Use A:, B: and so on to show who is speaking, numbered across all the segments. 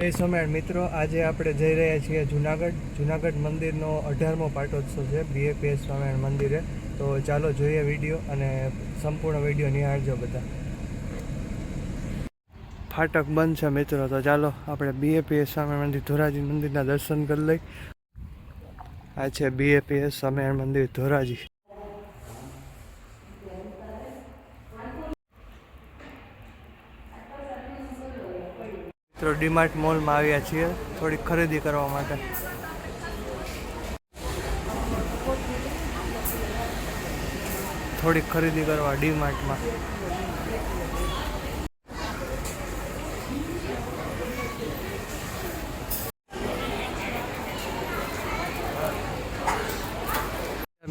A: જય સ્વામિનારાયણ. મિત્રો, આજે આપણે જઈ રહ્યા છીએ જુનાગઢ. જુનાગઢ મંદિરનો અઢારમો પાટોત્સવ છે બીએપીએસ સ્વામિનારાયણ મંદિરે. તો ચાલો જોઈએ વીડિયો અને સંપૂર્ણ વીડિયો નિહાળજો બધા. ફાટક બંધ છે મિત્રો, તો ચાલો આપણે બીએપીએસ સ્વામિનારાયણ મંદિર, ધોરાજી મંદિરના દર્શન કરી લઈ. આ છે બીએપીએસ સ્વામિનારાયણ મંદિર, ધોરાજી. મિત્રો ડીમાર્ટ મોલમાં આવ્યા છીએ. થોડીક ખરીદી કરવા માટે. થોડીક ખરીદી કરવા ડીમાર્ટમાં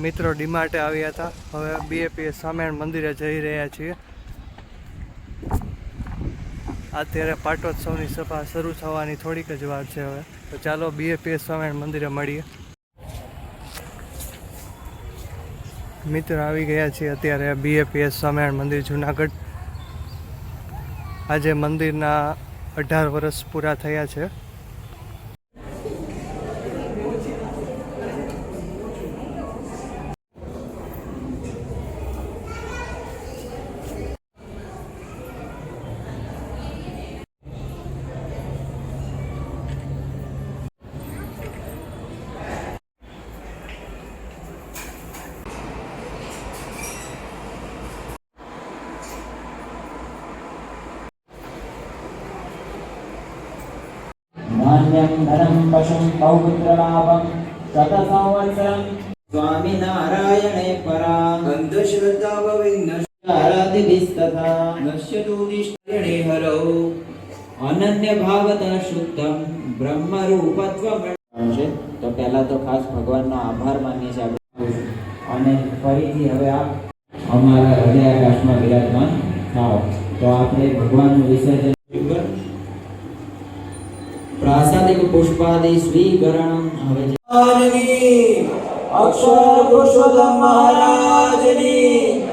A: મિત્રો ડીમાર્ટે આવ્યા હતા. હવે બીએપીએસ સ્વામિનારાયણ મંદિરે જઈ રહ્યા છીએ. અત્યારે પાટોત્સવની સભા શરૂ થવાની થોડીક જ વાર છે હવે. તો ચાલો બીએપીએસ સ્વામિનારાયણ મંદિરે મળીએ. મિત્ર આવી ગયા છીએ અત્યારે બીએપીએસ સ્વામિનારાયણ મંદિર, જુનાગઢ. આજે મંદિરના અઢાર વર્ષ પૂરા થયા છે.
B: ધાન્યમ ધનમ પશુમ પૌત્રલાભમ શત સંવત્સરમ સ્વામી
C: નારાયણે પરા ગંધ શ્રદ્ધા ભવિન્ન
B: આરાધિભિસ્તથા
C: નશ્યતુ નિષ્કરણે હરૌ
B: અનન્ય ભાવત શુદ્ધમ બ્રહ્મ રૂપત્વ તો પહેલા તો ખાસ ભગવાનનો આભાર માનીએ છીએ અને ફરીથી હવે આપ અમારા હૃદયાકાશમાં વિરાજમાન થાઓ. તો આપણે ભગવાનનું વિસર્જન પ્રાસાદિક પુષ્પાદિ સ્વીકરણ હવે
C: અક્ષર પુરુષોત્તમ મહારાજની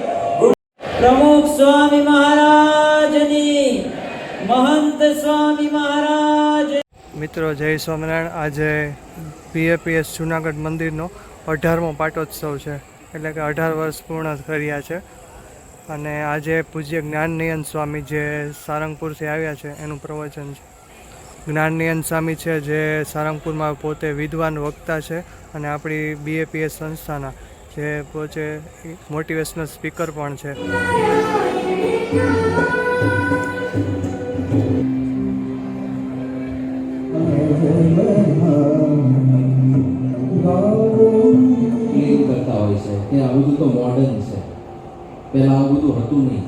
B: પ્રમુખ સ્વામી મહારાજની મહંત સ્વામી મહારાજ
A: મિત્રો જય સ્વામિનારાયણ. આજે બીએપીએસ જુનાગઢ મંદિરનો અઢારમો પાટોત્સવ છે. એટલે કે અઢાર વર્ષ પૂર્ણ કર્યા છે. અને આજે પૂજ્ય જ્ઞાનનિયન સ્વામી જે સારંગપુરથી આવ્યા છે એનું પ્રવચન છે. જ્ઞાનનિયન સ્વામી છે જે સારંગપુરમાં પોતે વિદ્વાન વક્તા છે અને આપણી બીએપીએસ સંસ્થાના જે પોતે મોટિવેશનલ સ્પીકર પણ છે.
D: કરતા આ બધું હતું નહીં.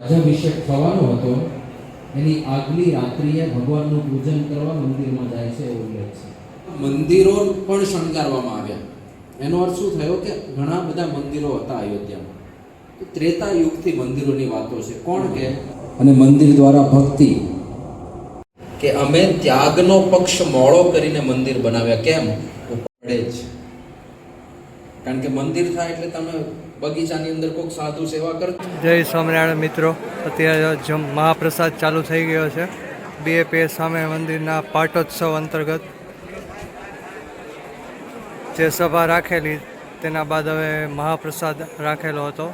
D: રાજાભિષેક થવાનો હતો. એની આગલી રાત્રિએ ભગવાનનું પૂજન કરવા મંદિરમાં જાય છે એવું ઉલ્લેખ છે. મંદિરો પણ શણગારવામાં આવ્યા. એનો અર્થ શું થયો કે ઘણા બધા મંદિરો હતા અયોધ્યામાં. ત્રેતા યુગથી મંદિરોની વાતો છે. કોણ કે? અને મંદિર દ્વારા ભક્તિ. કે અમે ત્યાગનો પક્ષ મોળો કરીને મંદિર બનાવ્યા. કેમ? પડે જ. કારણ કે મંદિર થાય એટલે તમે બગીચાની અંદર કોઈક સાધુ સેવા કરતા
A: જય સ્વામિનારાયણ મિત્રો. અત્યારે જમ મહાપ્રસાદ ચાલુ થઈ ગયો છે. બીએપીએસ સામે મંદિરના પાટોત્સવ અંતર્ગત. જે સભા રાખેલી, તેના બાદ હવે મહાપ્રસાદ રાખેલો હતો.